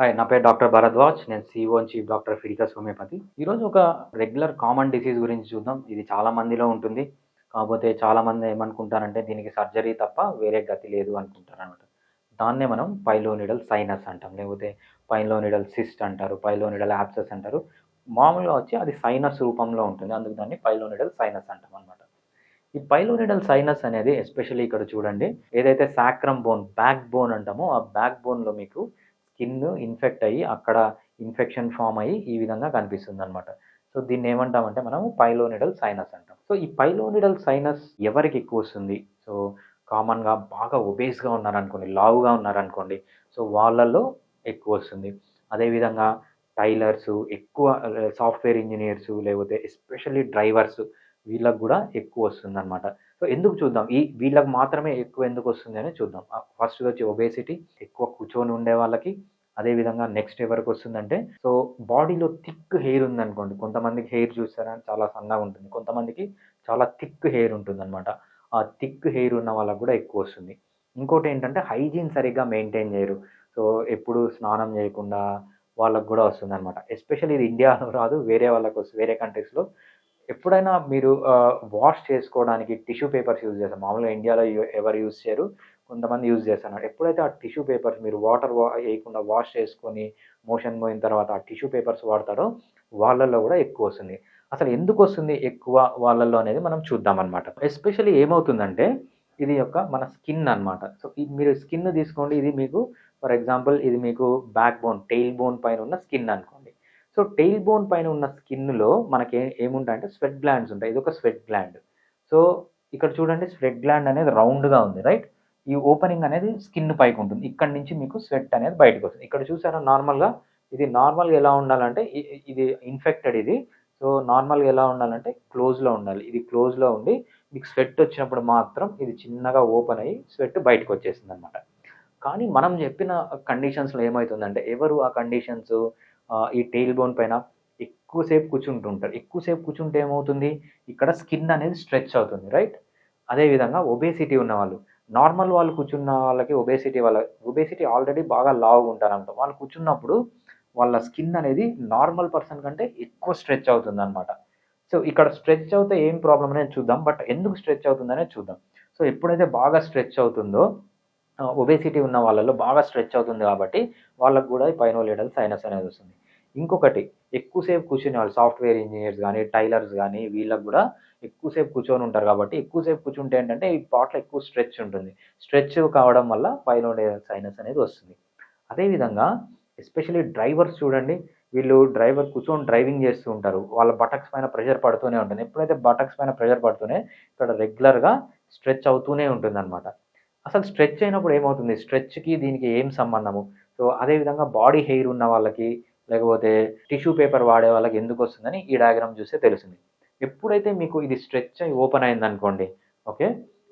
Hi నా పేరు doctor Bharadwaj. నేను CO and chief doctor Fidicus homeopathy ఈరోజు ఒక రెగ్యులర్ కామన్ డిసీజ్ గురించి చూద్దాం. ఇది చాలా మందిలో ఉంటుంది. కాకపోతే చాలా మంది ఏమనుకుంటారంటే దీనికి సర్జరీ తప్ప వేరే గతి లేదు అనుకుంటారనమాట దాన్నే మనం పైలోనిడల్ సైనస్ అంటాం. లేకపోతే పైలోనిడల్ సిస్ట్ అంటారు పైలోనిడల్ యాప్సెస్ అంటారు. మామూలుగా వచ్చి అది సైనస్ రూపంలో ఉంటుంది. అందుకు దాన్ని పైలోనిడల్ సైనస్ అంటాం అనమాట ఈ పైలోనిడల్ సైనస్ అనేది ఎస్పెషల్లీ ఇక్కడ చూడండి ఏదైతే సాక్రమ్ బోన్ బ్యాక్ బోన్ అంటామో ఆ బ్యాక్ బోన్లో మీకు స్కిన్ ఇన్ఫెక్ట్ అయ్యి అక్కడ ఇన్ఫెక్షన్ ఫామ్ అయ్యి ఈ విధంగా కనిపిస్తుంది అనమాట సో దీన్ని ఏమంటామంటే మనం పైలోనిడల్ సైనస్ అంటాం. సో ఈ పైలోనిడల్ సైనస్ ఎవరికి ఎక్కువ వస్తుంది? సో కామన్గా బాగా ఒబేస్గా ఉన్నారనుకోండి లావుగా ఉన్నారనుకోండి సో వాళ్ళల్లో ఎక్కువ వస్తుంది. అదేవిధంగా టైలర్స్ ఎక్కువ సాఫ్ట్వేర్ ఇంజనీర్స్ లేకపోతే ఎస్పెషల్లీ డ్రైవర్స్ వీళ్ళకు కూడా ఎక్కువ వస్తుంది అనమాట సో ఎందుకు చూద్దాం? ఈ వీళ్ళకి మాత్రమే ఎక్కువ ఎందుకు వస్తుంది అని చూద్దాం. ఫస్ట్ వచ్చి ఒబేసిటీ ఎక్కువ కూర్చొని ఉండే వాళ్ళకి అదేవిధంగా నెక్స్ట్ ఎవరికి వస్తుందంటే సో బాడీలో థిక్ హెయిర్ ఉందనుకోండి కొంతమందికి హెయిర్ చూస్తారని చాలా సన్నగా ఉంటుంది. కొంతమందికి చాలా థిక్ హెయిర్ ఉంటుందన్నమాట. ఆ థిక్ హెయిర్ ఉన్న వాళ్ళకు కూడా ఎక్కువ వస్తుంది. ఇంకోటి ఏంటంటే హైజీన్ సరిగ్గా మెయింటైన్ చేయరు. సో ఎప్పుడు స్నానం చేయకుండా వాళ్ళకు కూడా వస్తుంది అనమాట ఎస్పెషల్లీ ఇది ఇండియాలో రాదు వేరే వాళ్ళకి వస్తుంది వేరే కంట్రీస్లో ఎప్పుడైనా మీరు వాష్ చేసుకోవడానికి టిష్యూ పేపర్స్ యూజ్ చేస్తారు. మామూలుగా ఇండియాలో ఎవరు యూజ్ చేయరు. కొంతమంది యూజ్ చేస్తున్నారు ఎప్పుడైతే ఆ టిష్యూ పేపర్స్ మీరు వాటర్ వేయకుండా వాష్ చేసుకొని మోషన్ పోయిన తర్వాత ఆ టిష్యూ పేపర్స్ వాడతారో వాళ్ళల్లో కూడా ఎక్కువ వస్తుంది. అసలు ఎందుకు వస్తుంది ఎక్కువ వాళ్ళల్లో అనేది మనం చూద్దాం అనమాట ఎస్పెషల్లీ ఏమవుతుందంటే ఇది యొక్క మన స్కిన్ అన్నమాట. సో మీరు స్కిన్ తీసుకోండి. ఇది మీకు ఫర్ ఎగ్జాంపుల్ ఇది మీకు బ్యాక్ బోన్ టెయిల్ బోన్ పైన ఉన్న స్కిన్ అనుకోండి సో టెయిల్ బోన్ పైన ఉన్న స్కిన్లో మనకి ఏముంటాయంటే స్వెట్ గ్లాండ్స్ ఉంటాయి. ఇది ఒక స్వెట్ గ్లాండ్. సో ఇక్కడ చూడండి స్వెట్ గ్లాండ్ అనేది రౌండ్గా ఉంది రైట్? ఈ ఓపెనింగ్ అనేది స్కిన్ పైకి ఉంటుంది. ఇక్కడ నుంచి మీకు స్వెట్ అనేది బయటకు వస్తుంది. ఇక్కడ చూసారా నార్మల్గా ఇది నార్మల్గా ఎలా ఉండాలంటే ఇది ఇన్ఫెక్టెడ్ ఇది. సో నార్మల్గా ఎలా ఉండాలంటే క్లోజ్లో ఉండాలి. ఇది క్లోజ్లో ఉండి మీకు స్వెట్ వచ్చినప్పుడు మాత్రం ఇది చిన్నగా ఓపెన్ అయ్యి స్వెట్ బయటకు వచ్చేసింది అనమాట కానీ మనం చెప్పిన కండిషన్స్లో ఏమవుతుందంటే ఎవరు ఆ కండిషన్స్ ఈ టెయిల్ బోన్ పైన ఎక్కువసేపు కూర్చుంటుంటారు ఎక్కువసేపు కూర్చుంటే ఏమవుతుంది? ఇక్కడ స్కిన్ అనేది స్ట్రెచ్ అవుతుంది రైట్ అదేవిధంగా ఒబేసిటీ ఉన్న వాళ్ళు నార్మల్ వాళ్ళు కూర్చున్న వాళ్ళకి ఒబేసిటీ వాళ్ళ ఒబేసిటీ ఆల్రెడీ బాగా లావుగా ఉంటారంట. వాళ్ళు కూర్చున్నప్పుడు వాళ్ళ స్కిన్ అనేది నార్మల్ పర్సన్ కంటే ఎక్కువ స్ట్రెచ్ అవుతుంది అనమాట సో ఇక్కడ స్ట్రెచ్ అవుతే ఏం ప్రాబ్లం అనేది చూద్దాం. బట్ ఎందుకు స్ట్రెచ్ అవుతుందనే చూద్దాం. సో ఎప్పుడైతే బాగా స్ట్రెచ్ అవుతుందో ఒబేసిటీ ఉన్న వాళ్ళలో బాగా స్ట్రెచ్ అవుతుంది కాబట్టి వాళ్ళకు కూడా పైనోలిడల్ సైనస్ అనేది వస్తుంది. ఇంకొకటి ఎక్కువసేపు కూర్చుని వాళ్ళు సాఫ్ట్వేర్ ఇంజనీర్స్ కానీ టైలర్స్ కానీ వీళ్ళకి కూడా ఎక్కువసేపు కూర్చొని ఉంటారు కాబట్టి ఎక్కువసేపు కూర్చుంటే ఏంటంటే ఈ పాటలో ఎక్కువ స్ట్రెచ్ ఉంటుంది. స్ట్రెచ్ కావడం వల్ల పైనోలిడల్ సైనస్ అనేది వస్తుంది. అదేవిధంగా ఎస్పెషల్లీ డ్రైవర్స్ చూడండి వీళ్ళు డ్రైవర్ కూర్చొని డ్రైవింగ్ చేస్తూ ఉంటారు. వాళ్ళ బటక్స్ పైన ప్రెషర్ పడుతూనే ఉంటుంది. ఎప్పుడైతే బటక్స్ పైన ప్రెషర్ పడుతూనే ఇక్కడ రెగ్యులర్గా స్ట్రెచ్ అవుతూనే ఉంటుంది అనమాట అసలు స్ట్రెచ్ అయినప్పుడు ఏమవుతుంది? స్ట్రెచ్కి దీనికి ఏం సంబంధము? సో అదేవిధంగా బాడీ హెయిర్ ఉన్న వాళ్ళకి లేకపోతే టిష్యూ పేపర్ వాడే వాళ్ళకి ఎందుకు వస్తుందని ఈ డయాగ్రామ్ చూస్తే తెలుస్తుంది. ఎప్పుడైతే మీకు ఇది స్ట్రెచ్ అయి ఓపెన్ అయింది అనుకోండి ఓకే?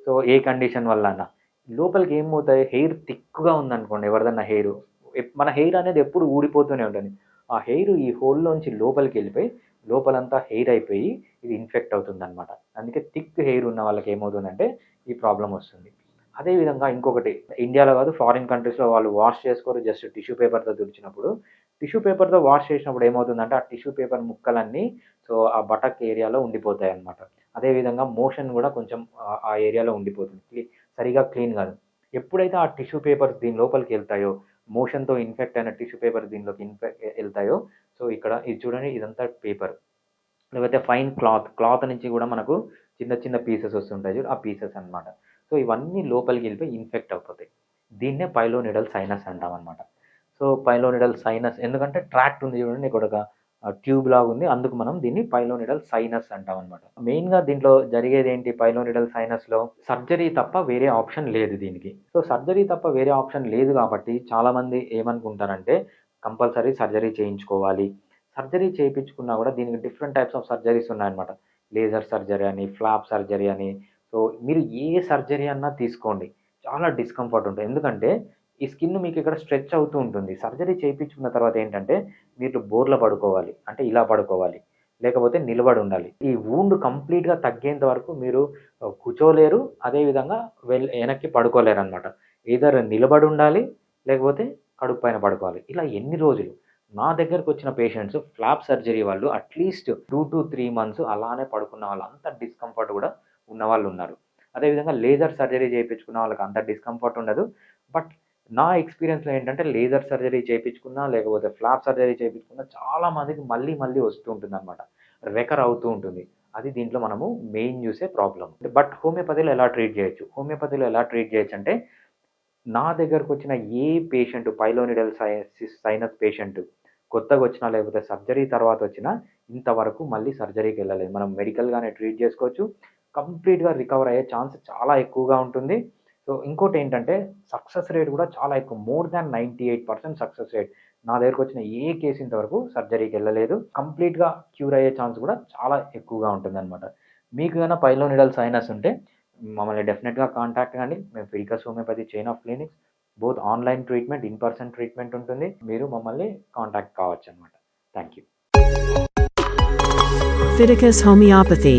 సో ఏ కండిషన్ వల్ల అన్న లోపలికి ఏమవుతాయి? హెయిర్ థిక్గా ఉందనుకోండి ఎవరిదన్నా హెయిర్ మన హెయిర్ అనేది ఎప్పుడు ఊడిపోతూనే ఉంటుంది. ఆ హెయిర్ ఈ హోల్లోంచి లోపలికి వెళ్ళిపోయి లోపలంతా హెయిర్ అయిపోయి ఇది ఇన్ఫెక్ట్ అవుతుంది అనమాట అందుకే థిక్ హెయిర్ ఉన్న వాళ్ళకి ఏమవుతుందంటే ఈ ప్రాబ్లం వస్తుంది. అదేవిధంగా ఇంకొకటి ఇండియాలో కాదు ఫారిన్ కంట్రీస్లో వాళ్ళు వాష్ చేసుకోరు జస్ట్ టిష్యూ పేపర్తో తుడిచినప్పుడు. టిష్యూ పేపర్తో వాష్ చేసినప్పుడు ఏమవుతుందంటే ఆ టిష్యూ పేపర్ ముక్కలన్నీ సో ఆ బటక్ ఏరియాలో ఉండిపోతాయి అనమాట అదేవిధంగా మోషన్ కూడా కొంచెం ఆ- ఏరియాలో ఉండిపోతుంది. సరిగా క్లీన్ కాదు. ఎప్పుడైతే ఆ టిష్యూ పేపర్స్ దీని లోపలికి వెళ్తాయో మోషన్తో ఇన్ఫెక్ట్ అయిన టిష్యూ పేపర్ దీనిలోకి ఇన్ఫెక్ట్ వెళ్తాయో సో ఇక్కడ ఇది చూడండి ఇదంతా పేపర్ లేకపోతే ఫైన్ క్లాత్ క్లాత్ నుంచి కూడా మనకు చిన్న చిన్న పీసెస్ వస్తుంటాయి చూడు ఆ పీసెస్ అన్నమాట. సో ఇవన్నీ లోపలికి వెళ్ళిపోయి ఇన్ఫెక్ట్ అయిపోతాయి దీన్నే పైలోనిడల్ సైనస్ అంటాం అనమాట సో పైలోనిడల్ సైనస్ ఎందుకంటే ట్రాక్ట్ ఉంది చూడండి ఇక్కడ ఒక ట్యూబ్ లాగా ఉంది. అందుకు మనం దీన్ని పైలోనిడల్ సైనస్ అంటాం అనమాట మెయిన్గా దీంట్లో జరిగేది ఏంటి పైలోనిడల్ సైనస్లో సర్జరీ తప్ప వేరే ఆప్షన్ లేదు దీనికి. సో సర్జరీ తప్ప వేరే ఆప్షన్ లేదు కాబట్టి చాలామంది ఏమనుకుంటారంటే కంపల్సరీ సర్జరీ చేయించుకోవాలి. సర్జరీ చేయించుకున్నా కూడా దీనికి డిఫరెంట్ టైప్స్ ఆఫ్ సర్జరీస్ ఉన్నాయన్నమాట. లేజర్ సర్జరీ అని ఫ్లాప్ సర్జరీ అని సో మీరు ఏ సర్జరీ అన్నా తీసుకోండి. చాలా డిస్కంఫర్ట్ ఉంటుంది. ఎందుకంటే ఈ స్కిన్ మీకు ఇక్కడ స్ట్రెచ్ అవుతూ ఉంటుంది. సర్జరీ చేయించుకున్న తర్వాత ఏంటంటే మీరు బోర్ల పడుకోవాలి. అంటే ఇలా పడుకోవాలి. లేకపోతే నిలబడి ఉండాలి. ఈ వూండ్ కంప్లీట్గా తగ్గేంత వరకు మీరు కూర్చోలేరు. అదేవిధంగా వెల్ వెనక్కి పడుకోలేరు అనమాట ఈధర్ నిలబడి ఉండాలి లేకపోతే కడుపు పైన పడుకోవాలి. ఇలా ఎన్ని రోజులు? నా దగ్గరకు వచ్చిన పేషెంట్స్ ఫ్లాప్ సర్జరీ వాళ్ళు at least two to three months అలానే పడుకున్న వాళ్ళు అంత డిస్కంఫర్ట్ కూడా ఉన్న వాళ్ళు ఉన్నారు అదేవిధంగా లేజర్ సర్జరీ చేయించుకున్న వాళ్ళకి అంత డిస్కంఫర్ట్ ఉండదు. బట్ నా ఎక్స్పీరియన్స్లో ఏంటంటే లేజర్ సర్జరీ చేయించుకున్నా లేకపోతే ఫ్లాప్ సర్జరీ చేయించుకున్నా చాలా మందికి మళ్ళీ మళ్ళీ వస్తూ ఉంటుంది అనమాట రెకర్ అవుతూ ఉంటుంది. అది దీంట్లో మనము మెయిన్ చూసే ప్రాబ్లం బట్ హోమియోపతిలో ఎలా ట్రీట్ చేయొచ్చు? హోమియోపతిలో ఎలా ట్రీట్ చేయొచ్చు అంటే నా దగ్గరకు వచ్చిన ఏ పేషెంట్ పైలోనిడల్ సైనస్ పేషెంట్ కొత్తగా వచ్చినా లేకపోతే సర్జరీ తర్వాత వచ్చినా ఇంతవరకు మళ్ళీ సర్జరీకి వెళ్ళలేదు. మనం మెడికల్గానే ట్రీట్ చేసుకోవచ్చు. కంప్లీట్గా రికవర్ అయ్యే ఛాన్స్ చాలా ఎక్కువగా ఉంటుంది. సో ఇంకోటి ఏంటంటే సక్సెస్ రేట్ కూడా చాలా ఎక్కువ. More than ninety eight percent success rate నా దగ్గరకు వచ్చిన ఏ కేసు ఇంతవరకు సర్జరీకి వెళ్ళలేదు. కంప్లీట్గా క్యూర్ అయ్యే ఛాన్స్ కూడా చాలా ఎక్కువగా ఉంటుంది అనమాట మీకు కన్నా పైలోనిడల్ సైనస్ ఉంటే మమ్మల్ని డెఫినెట్గా కాంటాక్ట్ కానీ మేము Fidicus homeopathy chain of clinics both online treatment in person treatment ఉంటుంది. మీరు మమ్మల్ని కాంటాక్ట్ కావచ్చు అనమాట థ్యాంక్ యూ Fiticus Homeopathy